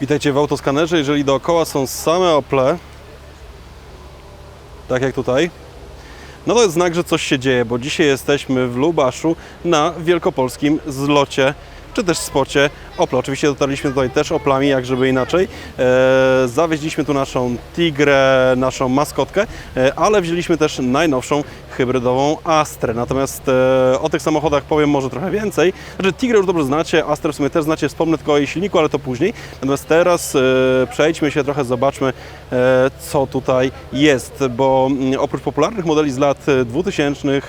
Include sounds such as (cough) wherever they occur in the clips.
Witajcie w autoskanerze. Jeżeli dookoła są same Ople, tak jak tutaj, no to jest znak, że coś się dzieje, bo dzisiaj jesteśmy w Lubaszu na wielkopolskim zlocie czy też spocie Opla. Oczywiście dotarliśmy tutaj też Oplami, jak żeby inaczej. E, zawieźliśmy tu naszą Tigrę, naszą maskotkę, e, ale wzięliśmy też najnowszą hybrydową Astrę. Natomiast e, o tych samochodach powiem może trochę więcej. Znaczy Tigrę już dobrze znacie, Astrę w sumie też znacie, wspomnę tylko o jej silniku, ale to później. Natomiast teraz e, przejdźmy się trochę, zobaczmy e, co tutaj jest, bo mm, oprócz popularnych modeli z lat e, 2000, e,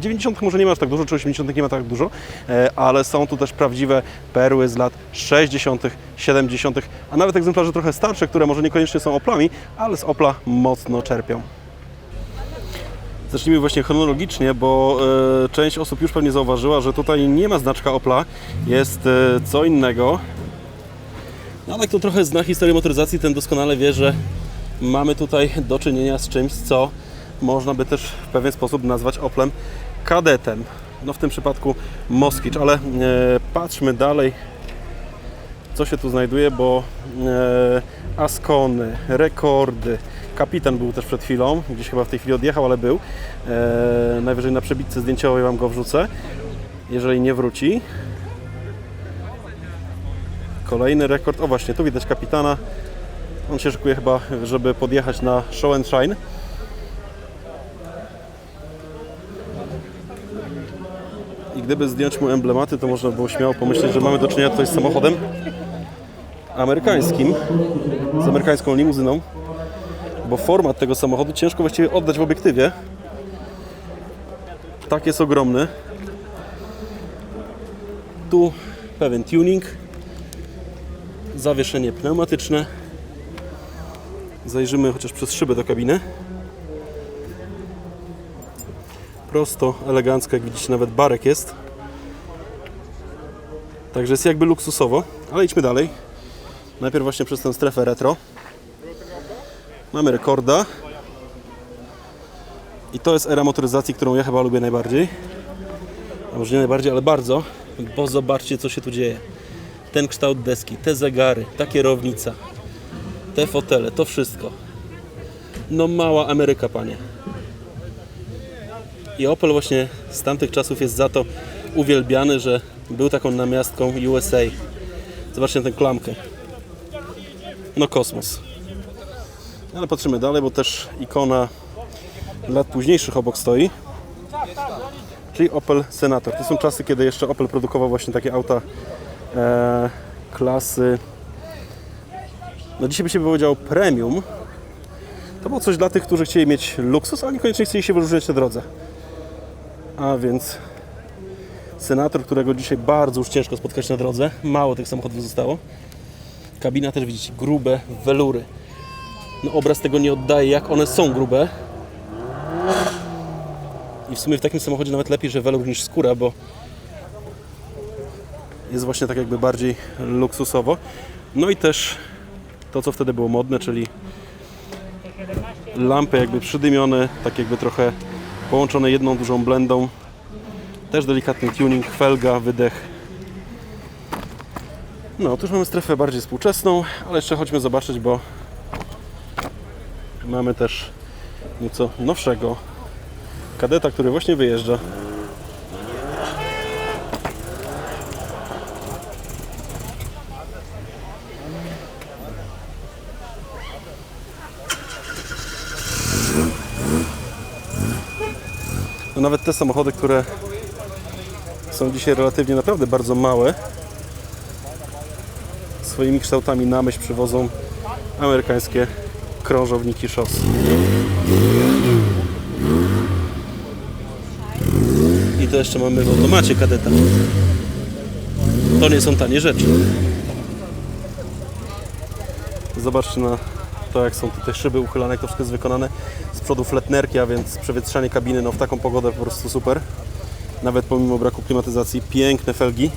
90 może nie ma aż tak dużo, czy 80 nie ma tak dużo, e, ale są tu też prawdziwe perły z lat 60., 70., a nawet egzemplarze trochę starsze, które może niekoniecznie są Oplami, ale z Opla mocno czerpią. Zacznijmy właśnie chronologicznie, bo e, część osób już pewnie zauważyła, że tutaj nie ma znaczka Opla, jest e, co innego. No ale kto trochę zna historię motoryzacji, ten doskonale wie, że mamy tutaj do czynienia z czymś, co można by też w pewien sposób nazwać Oplem kadetem. No w tym przypadku Moskicz, ale e, patrzmy dalej, co się tu znajduje, bo e, Askony, rekordy. Kapitan był też przed chwilą, gdzieś chyba w tej chwili odjechał, ale był. E, najwyżej na przebitce zdjęciowej Wam go wrzucę, jeżeli nie wróci. Kolejny rekord, o właśnie, tu widać kapitana. On się szykuje chyba, żeby podjechać na Show and Shine. I gdyby zdjąć mu emblematy, to można było śmiało pomyśleć, że mamy do czynienia tutaj z samochodem amerykańskim, z amerykańską limuzyną, bo format tego samochodu ciężko właściwie oddać w obiektywie. Tak jest ogromny. Tu pewien tuning, zawieszenie pneumatyczne. Zajrzymy chociaż przez szybę do kabiny. Prosto, elegancko, jak widzicie nawet barek jest. Także jest jakby luksusowo, ale idźmy dalej. Najpierw właśnie przez tę strefę retro. Mamy rekorda. I to jest era motoryzacji, którą ja chyba lubię najbardziej. A może nie najbardziej, ale bardzo, bo zobaczcie co się tu dzieje. Ten kształt deski, te zegary, ta kierownica, te fotele, to wszystko. No mała Ameryka, panie. I Opel właśnie z tamtych czasów jest za to uwielbiany, że był taką namiastką USA. Zobaczcie tę klamkę. No kosmos. Ale patrzymy dalej, bo też ikona lat późniejszych obok stoi. Czyli Opel Senator. To są czasy, kiedy jeszcze Opel produkował właśnie takie auta e, klasy no dzisiaj by się powiedział premium. To było coś dla tych, którzy chcieli mieć luksus, ale niekoniecznie chcieli się wyróżniać na drodze. A więc Senator, którego dzisiaj bardzo już ciężko spotkać na drodze. Mało tych samochodów zostało. Kabina też widzicie, grube welury. No obraz tego nie oddaje, jak one są grube. I w sumie w takim samochodzie nawet lepiej, że welur niż skóra, bo jest właśnie tak jakby bardziej luksusowo. No i też to, co wtedy było modne, czyli lampy jakby przydymione, tak jakby trochę połączone jedną dużą blendą. Też delikatny tuning, felga, wydech. No, tu mamy strefę bardziej współczesną, ale jeszcze chodźmy zobaczyć, bo mamy też nieco nowszego kadeta, który właśnie wyjeżdża. No nawet te samochody, które są dzisiaj relatywnie naprawdę bardzo małe, swoimi kształtami na myśl przywodzą amerykańskie krążowniki szos. I to jeszcze mamy w automacie kadeta. To nie są tanie rzeczy. Zobaczcie na to, jak są tutaj szyby uchylane, jak to wszystko jest wykonane. Z przodu fletnerki, a więc przewietrzanie kabiny, no w taką pogodę po prostu super. Nawet pomimo braku klimatyzacji, piękne felgi.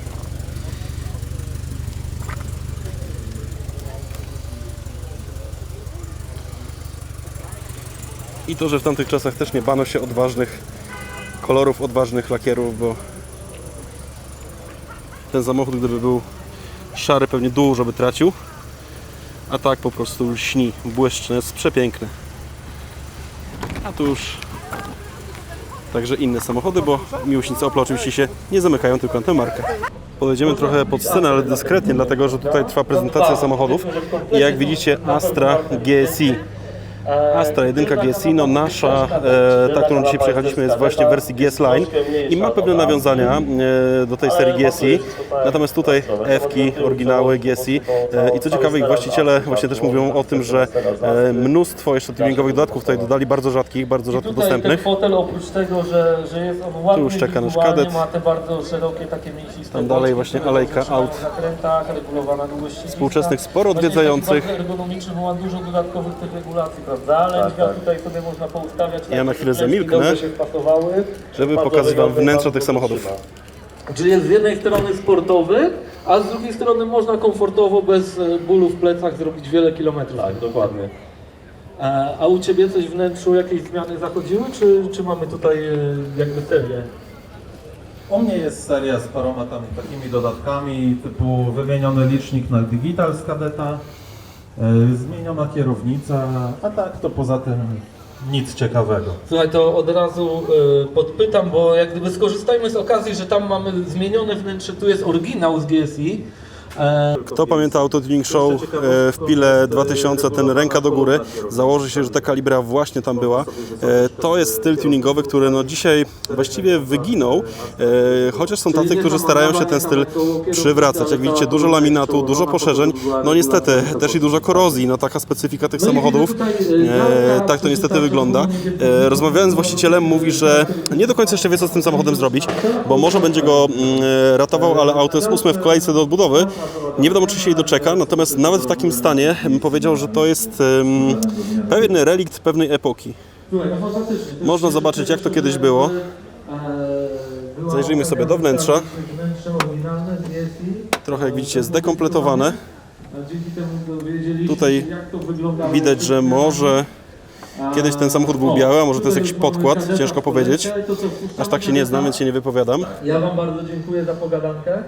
I to, że w tamtych czasach też nie bano się odważnych kolorów, odważnych lakierów, bo ten samochód, gdyby był szary, pewnie dużo by tracił. A tak po prostu lśni, błyszczy, jest przepiękny. A tu już także inne samochody, bo miłośnicy Opla oczywiście się nie zamykają tylko na tę markę. Podejdziemy trochę pod scenę, ale dyskretnie, dlatego że tutaj trwa prezentacja samochodów i jak widzicie Astra GSI. Astra 1 GSI, no nasza, e, ta, którą dzisiaj przejechaliśmy jest właśnie w wersji GS Line i ma pewne nawiązania e, do tej serii GSI, natomiast tutaj F-ki, oryginały GSI e, i co ciekawe ich właściciele właśnie też mówią o tym, że mnóstwo jeszcze tuningowych dodatków tutaj dodali, bardzo rzadkich, bardzo rzadko dostępnych. fotel oprócz tego, że, że jest on ładny już czeka nasz kadet. ma te bardzo szerokie takie mięsiste Tam dalej właśnie alejka aut. Współczesnych sporo odwiedzających. Ergonomiczny, bo ma dużo dodatkowych tych regulacji, prawda? Lędźwia tutaj sobie można poustawiać. tak, Ja na żeby chwilę zamilknę, dobrze się wpasowały. Żeby wnętrze bardzo tych samochodów. Czyli jest z jednej strony sportowy, a z drugiej strony można komfortowo, bez e, bólu w plecach zrobić wiele kilometrów. Tak, dokładnie. A, a u Ciebie coś w wnętrzu, jakieś zmiany zachodziły, czy, czy mamy tutaj e, jakby serię? U mnie jest seria z paroma tam takimi dodatkami, typu wymieniony licznik na digital z kadeta, zmieniona kierownica, a tak to poza tym nic ciekawego. Słuchaj, to od razu e, podpytam, bo jak gdyby skorzystajmy z okazji, że tam mamy zmienione wnętrze, tu jest oryginał z GSI. Kto pamięta Auto Tuning Show e, w Pile 2000, ten ręka do góry, założy się, że ta kalibra właśnie tam była. E, To jest styl tuningowy, który no dzisiaj właściwie wyginął, e, chociaż są tacy, którzy starają się ten styl przywracać. Jak widzicie, dużo laminatu, dużo poszerzeń, no niestety też i dużo korozji, no taka specyfika tych samochodów. Tak to niestety wygląda. Rozmawiałem z właścicielem, mówi, że nie do końca jeszcze wie, co z tym samochodem zrobić, bo może będzie go mm, ratował, ale auto jest ósme w kolejce do odbudowy. Nie wiadomo, czy się jej doczeka, natomiast nawet w takim stanie em, powiedział, że to jest em, pewien relikt pewnej epoki. Można zobaczyć, jak to kiedyś było. Zajrzyjmy sobie do wnętrza. Trochę, jak widzicie, zdekompletowane. Tutaj. Widać, że może kiedyś ten samochód był biały, a może to jest jakiś podkład, ciężko powiedzieć. Aż tak się nie znam, więc się nie wypowiadam. Ja Wam bardzo dziękuję za pogadankę.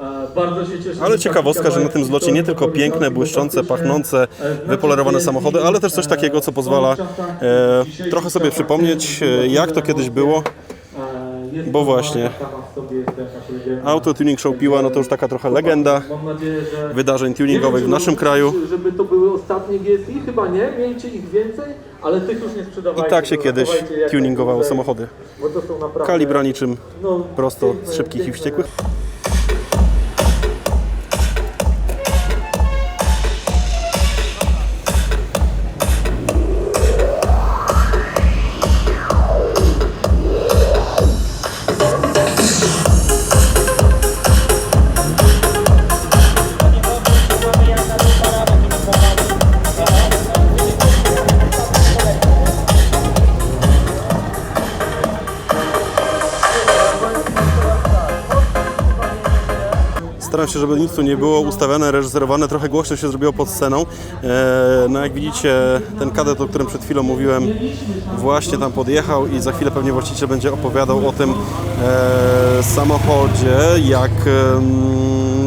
E, Bardzo się cieszę. Ale ciekawostka, że na tym zlocie nie tylko piękne, błyszczące, pachnące, e, wypolerowane naszej samochody, ale też coś takiego, co pozwala e, trochę sobie przypomnieć, e, jak to kiedyś było. E, bo właśnie. Auto Tuning Show Piła, no to już taka trochę legenda wydarzeń tuningowych w naszym kraju. Żeby to były ostatnie GSI? Chyba nie, miejcie ich więcej, ale tych już nie sprzedawajcie. I tak się kiedyś tuningowało samochody. Kalibra niczym no, prosto z szybkich i wściekłych. Staram się, żeby nic tu nie było ustawione, reżyserowane, trochę głośno się zrobiło pod sceną. E, No jak widzicie, ten kadet, o którym przed chwilą mówiłem, właśnie tam podjechał i za chwilę pewnie właściciel będzie opowiadał o tym e, samochodzie, jak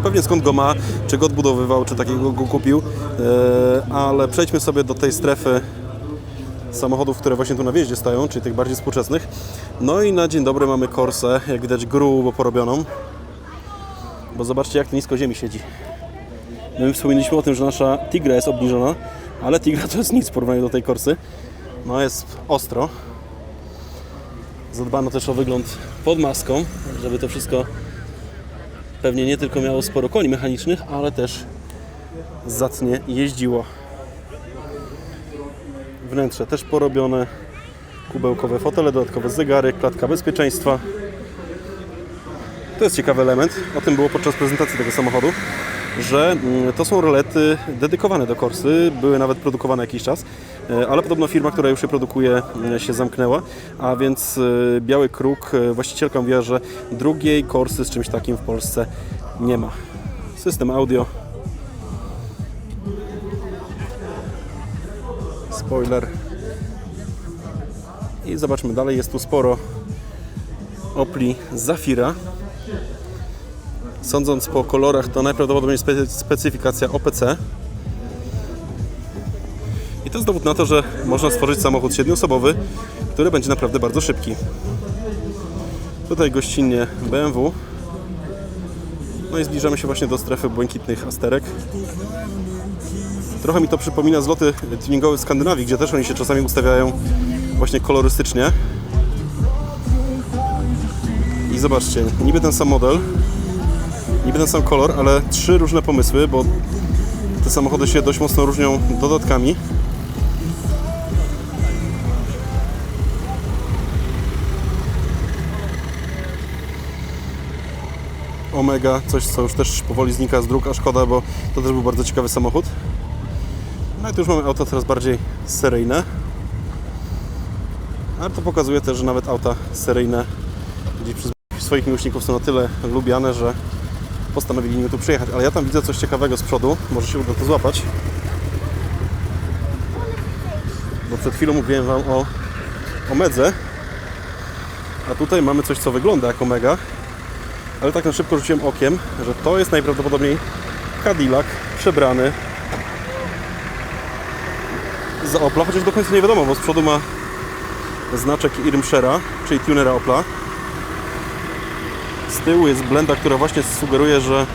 pewnie skąd go ma, czy go odbudowywał, czy takiego go kupił. E, Ale przejdźmy sobie do tej strefy samochodów, które właśnie tu na wjeździe stają, czyli tych bardziej współczesnych. No i na dzień dobry mamy Corsę, jak widać grubo porobioną. Bo zobaczcie, jak to nisko ziemi siedzi. My wspomnieliśmy o tym, że nasza Tigra jest obniżona, ale Tigra to jest nic w porównaniu do tej Korsy. No jest ostro. Zadbano też o wygląd pod maską, żeby to wszystko pewnie nie tylko miało sporo koni mechanicznych, ale też zacnie jeździło. Wnętrze też porobione, kubełkowe fotele, dodatkowe zegary, klatka bezpieczeństwa. To jest ciekawy element, o tym było podczas prezentacji tego samochodu, że mm, to są rolety dedykowane do Korsy, były nawet produkowane jakiś czas, e, ale podobno firma, która już je produkuje e, się zamknęła, a więc e, Biały Kruk, e, właścicielka mówiła, że drugiej Korsy z czymś takim w Polsce nie ma. System audio. Spoiler. I zobaczmy dalej, jest tu sporo Opli Zafira. Sądząc po kolorach, to najprawdopodobniej spe- specyfikacja OPC. I to jest dowód na to, że można stworzyć samochód siedmioosobowy, który będzie naprawdę bardzo szybki. Tutaj gościnnie BMW. No i zbliżamy się właśnie do strefy błękitnych asterek. Trochę mi to przypomina zloty tuningowe w Skandynawii, gdzie też oni się czasami ustawiają właśnie kolorystycznie. I zobaczcie, niby ten sam model, niby ten sam kolor, ale trzy różne pomysły, bo te samochody się dość mocno różnią dodatkami. Omega, coś co już też powoli znika z dróg, a szkoda, bo to też był bardzo ciekawy samochód. No i tu już mamy auto coraz bardziej seryjne. Ale to pokazuje też, że nawet auta seryjne gdzieś przez swoich miłośników są na tyle lubiane, że postanowili nim tu przyjechać. Ale ja tam widzę coś ciekawego z przodu, może się uda to złapać. Bo przed chwilą mówiłem Wam o Omedze, a tutaj mamy coś, co wygląda jak Omega, ale tak na szybko rzuciłem okiem, że to jest najprawdopodobniej Cadillac przebrany za Opla, chociaż do końca nie wiadomo, bo z przodu ma znaczek Irmschera, czyli tunera Opla. Z tyłu jest blenda, która właśnie sugeruje, że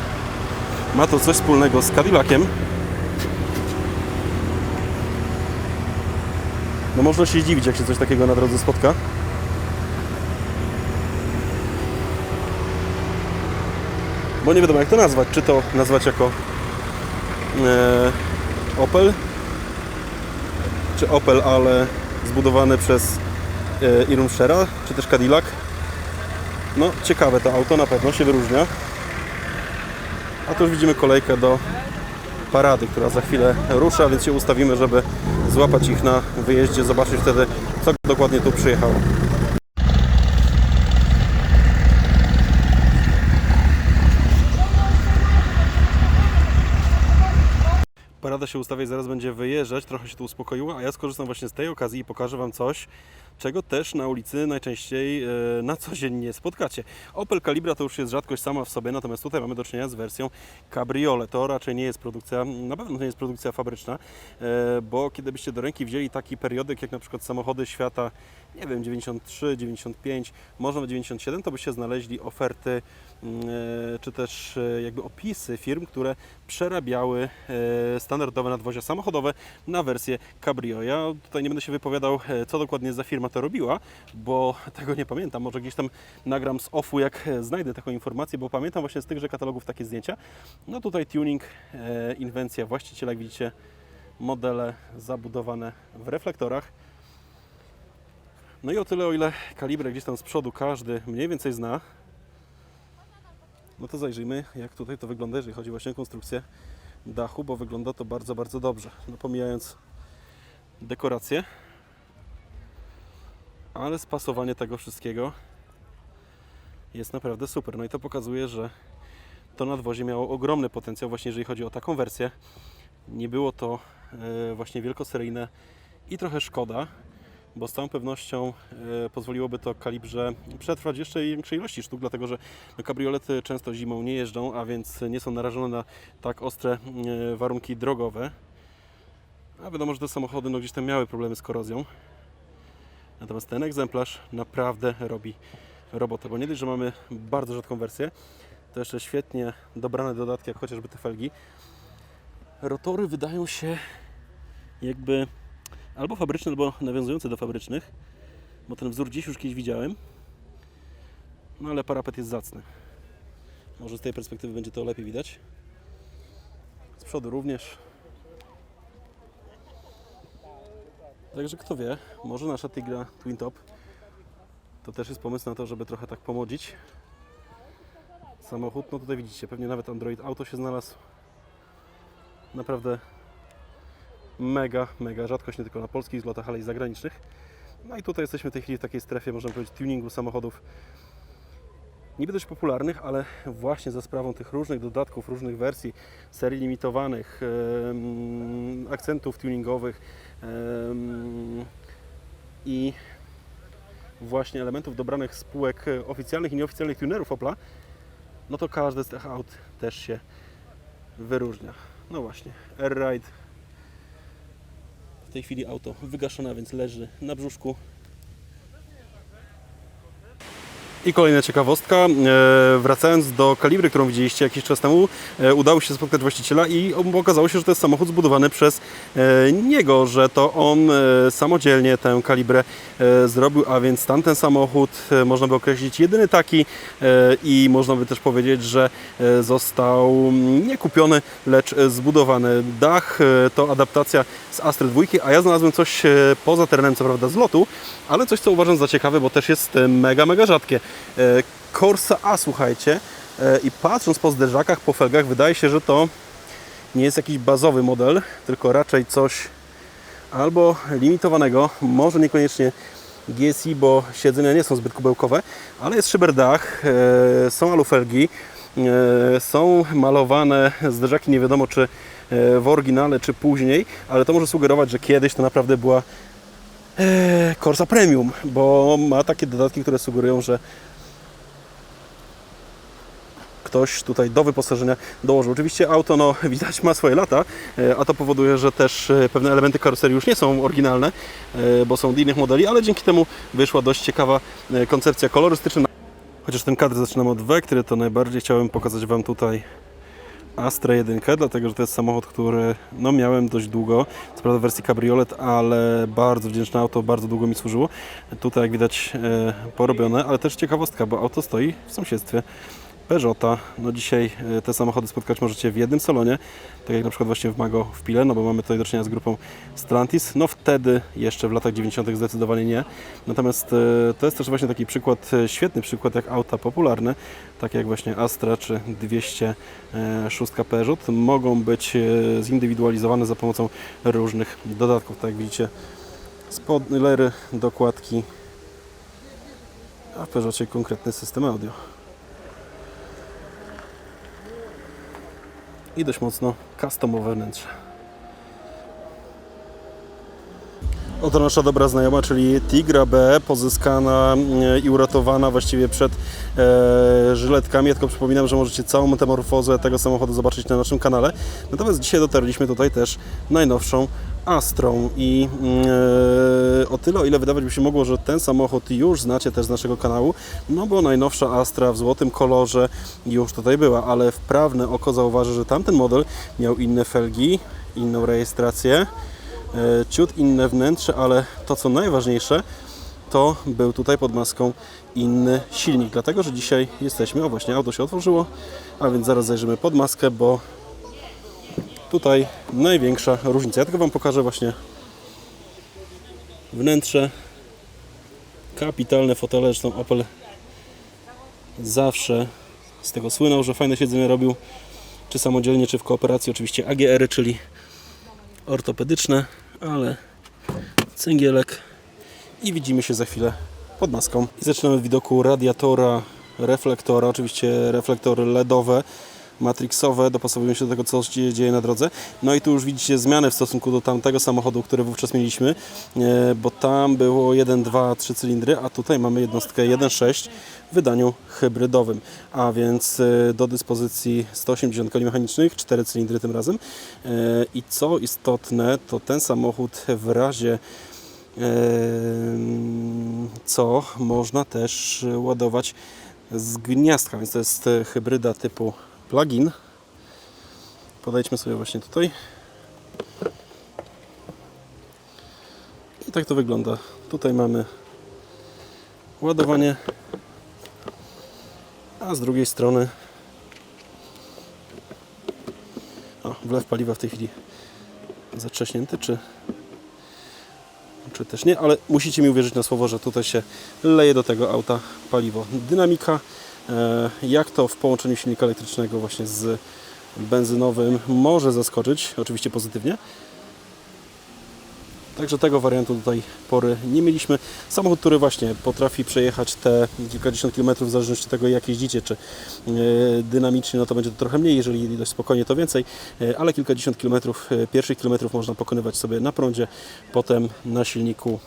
ma to coś wspólnego z Cadillaciem. No można się zdziwić, jak się coś takiego na drodze spotka. Bo nie wiadomo jak to nazwać. Czy to nazwać jako e, Opel, czy Opel, ale zbudowany przez e, Irmschera, czy też Cadillac. No, ciekawe to auto, na pewno się wyróżnia. A tu już widzimy kolejkę do parady, która za chwilę rusza, więc się ustawimy, żeby złapać ich na wyjeździe, zobaczyć wtedy, co dokładnie tu przyjechało. Parada się ustawia i zaraz będzie wyjeżdżać, trochę się tu uspokoiło, a ja skorzystam właśnie z tej okazji i pokażę Wam coś, czego też na ulicy najczęściej e, na co dzień nie spotkacie. Opel Calibra to już jest rzadkość sama w sobie, natomiast tutaj mamy do czynienia z wersją Cabriolet. To raczej nie jest produkcja, na pewno nie jest produkcja fabryczna, e, bo kiedy byście do ręki wzięli taki periodyk jak na przykład samochody świata, nie wiem, 93, 95, może nawet 97, to byście znaleźli oferty mm, e, czy też jakby opisy firm, które przerabiały standardowe nadwozia samochodowe na wersję Cabrio. Ja tutaj nie będę się wypowiadał, co dokładnie za firma to robiła, bo (laughs) tego nie pamiętam. Może gdzieś tam nagram z offu, jak e, znajdę taką informację, bo pamiętam właśnie z tychże katalogów takie zdjęcia. No tutaj tuning, e, inwencja właściciela, jak widzicie, modele zabudowane w reflektorach. No i o tyle, o ile kalibrę gdzieś tam z przodu każdy mniej więcej zna, no to zajrzyjmy, jak tutaj to wygląda, jeżeli chodzi właśnie o konstrukcję dachu, bo wygląda to bardzo, bardzo dobrze. No pomijając dekoracje, ale spasowanie tego wszystkiego jest naprawdę super. No i to pokazuje, że to nadwozie miało ogromny potencjał właśnie jeżeli chodzi o taką wersję. Nie było to e, właśnie wielkoseryjne i trochę szkoda, bo z całą pewnością e, pozwoliłoby to kalibrze przetrwać jeszcze większej ilości sztuk, dlatego że no, kabriolety często zimą nie jeżdżą, a więc nie są narażone na tak ostre e, warunki drogowe. A wiadomo, że te samochody no, gdzieś tam miały problemy z korozją. Natomiast ten egzemplarz naprawdę robi robotę, bo nie dość, że mamy bardzo rzadką wersję, to jeszcze świetnie dobrane dodatki, jak chociażby te felgi. Rotory wydają się jakby albo fabryczne, albo nawiązujące do fabrycznych, bo ten wzór gdzieś już kiedyś widziałem. No ale parapet jest zacny. Może z tej perspektywy będzie to lepiej widać. Z przodu również. Także kto wie, może nasza Tigra Twin Top to też jest pomysł na to, żeby trochę tak pomodzić samochód. No tutaj widzicie, pewnie nawet Android Auto się znalazł. Naprawdę mega, mega rzadkość nie tylko na polskich zlotach, ale i zagranicznych. No i tutaj jesteśmy w tej chwili w takiej strefie, można powiedzieć, tuningu samochodów niby dość popularnych, ale właśnie za sprawą tych różnych dodatków, różnych wersji, serii limitowanych, akcentów tuningowych i właśnie elementów dobranych spółek oficjalnych i nieoficjalnych tunerów Opla, no to każde z tych aut też się wyróżnia. No właśnie, Air Ride w tej chwili auto wygaszone, więc leży na brzuszku. I kolejna ciekawostka. E, wracając do kalibry, którą widzieliście jakiś czas temu, e, udało się spotkać właściciela i okazało się, że to jest samochód zbudowany przez e, niego, że to on samodzielnie tę kalibrę zrobił, a więc tamten samochód można by określić jedyny taki i można by też powiedzieć, że został nie kupiony, lecz zbudowany. Dach to adaptacja z Astry 2, a ja znalazłem coś poza terenem, co prawda z lotu, ale coś, co uważam za ciekawe, bo też jest mega, mega rzadkie. E, Corsa A, słuchajcie, e, i patrząc po zderzakach, po felgach, wydaje się, że to nie jest jakiś bazowy model, tylko raczej coś albo limitowanego, może niekoniecznie GSI, bo siedzenia nie są zbyt kubełkowe, ale jest szyberdach, e, są alufelgi, są malowane zderzaki, nie wiadomo czy w oryginale, czy później, ale to może sugerować, że kiedyś to naprawdę była Corsa Premium, bo ma takie dodatki, które sugerują, że ktoś tutaj do wyposażenia dołożył. Oczywiście auto, no widać, ma swoje lata, e, a to powoduje, że też e, pewne elementy karoserii już nie są oryginalne, e, bo są od innych modeli, ale dzięki temu wyszła dość ciekawa e, koncepcja kolorystyczna. Chociaż ten kadr zaczynam od Vectry, to najbardziej chciałem pokazać Wam tutaj Astra 1, dlatego że to jest samochód, który no, miałem dość długo, co prawda w wersji cabriolet, ale bardzo wdzięczne auto, bardzo długo mi służyło. Tutaj jak widać e, porobione, ale też ciekawostka, bo auto stoi w sąsiedztwie Peugeota. No dzisiaj e, te samochody spotkać możecie w jednym salonie, tak jak na przykład właśnie w Mago w Pile, no bo mamy tutaj do czynienia z grupą Stellantis. No wtedy jeszcze w latach 90. zdecydowanie nie. Natomiast e, to jest też właśnie taki przykład, e, świetny przykład jak auta popularne, takie jak właśnie Astra czy 206 Peugeot, mogą być zindywidualizowane za pomocą różnych dodatków. Tak jak widzicie, spoilery, dokładki, a w Peugeotie konkretny system audio. I dość mocno customowe wnętrze. Oto nasza dobra znajoma, czyli Tigra B, pozyskana e, i uratowana właściwie przed e, żyletkami. Ja tylko przypominam, że możecie całą metamorfozę tego samochodu zobaczyć na naszym kanale. Natomiast dzisiaj dotarliśmy tutaj też najnowszą Astrą i e, o tyle, o ile wydawać by się mogło, że ten samochód już znacie też z naszego kanału, no bo najnowsza Astra w złotym kolorze już tutaj była, ale wprawne oko zauważy, że tamten model miał inne felgi, inną rejestrację, e, ciut inne wnętrze, ale to co najważniejsze, to był tutaj pod maską inny silnik, dlatego że dzisiaj jesteśmy, o właśnie auto się otworzyło, a więc zaraz zajrzymy pod maskę, bo tutaj największa różnica. Ja tylko Wam pokażę właśnie wnętrze. Kapitalne fotele, zresztą Opel zawsze z tego słynął, że fajne siedzenie robił, czy samodzielnie, czy w kooperacji. Oczywiście AGR-y, czyli ortopedyczne, ale cęgielek i widzimy się za chwilę pod maską. I zaczynamy od widoku radiatora, reflektora, oczywiście reflektory LEDowe, matrixowe, dopasowują się do tego, co się dzieje na drodze. No i tu już widzicie zmianę w stosunku do tamtego samochodu, który wówczas mieliśmy, e, bo tam było 1, 2, 3 cylindry, a tutaj mamy jednostkę 1.6 w wydaniu hybrydowym, a więc e, do dyspozycji 180 koni mechanicznych, 4 cylindry tym razem. E, I co istotne, to ten samochód w razie co można też ładować z gniazdka, więc to jest hybryda typu plug-in. Podejdźmy sobie właśnie tutaj. I tak to wygląda. Tutaj mamy ładowanie, a z drugiej strony o, wlew paliwa w tej chwili zatrzaśnięty, czy czy też nie, ale musicie mi uwierzyć na słowo, że tutaj się leje do tego auta paliwo. Dynamika, jak to w połączeniu silnika elektrycznego właśnie z benzynowym może zaskoczyć, oczywiście pozytywnie. Także tego wariantu do tej pory nie mieliśmy. Samochód, który właśnie potrafi przejechać te kilkadziesiąt kilometrów w zależności od tego jak jeździcie, czy e, dynamicznie, no to będzie to trochę mniej, jeżeli dość spokojnie to więcej, e, ale kilkadziesiąt kilometrów, e, pierwszych kilometrów można pokonywać sobie na prądzie, potem na silniku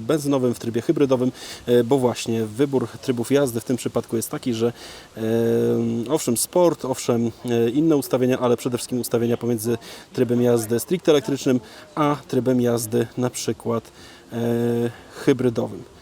benzynowym w trybie hybrydowym, bo właśnie wybór trybów jazdy w tym przypadku jest taki, że owszem sport, owszem inne ustawienia, ale przede wszystkim ustawienia pomiędzy trybem jazdy stricte elektrycznym, a trybem trybem jazdy na przykład e, hybrydowym.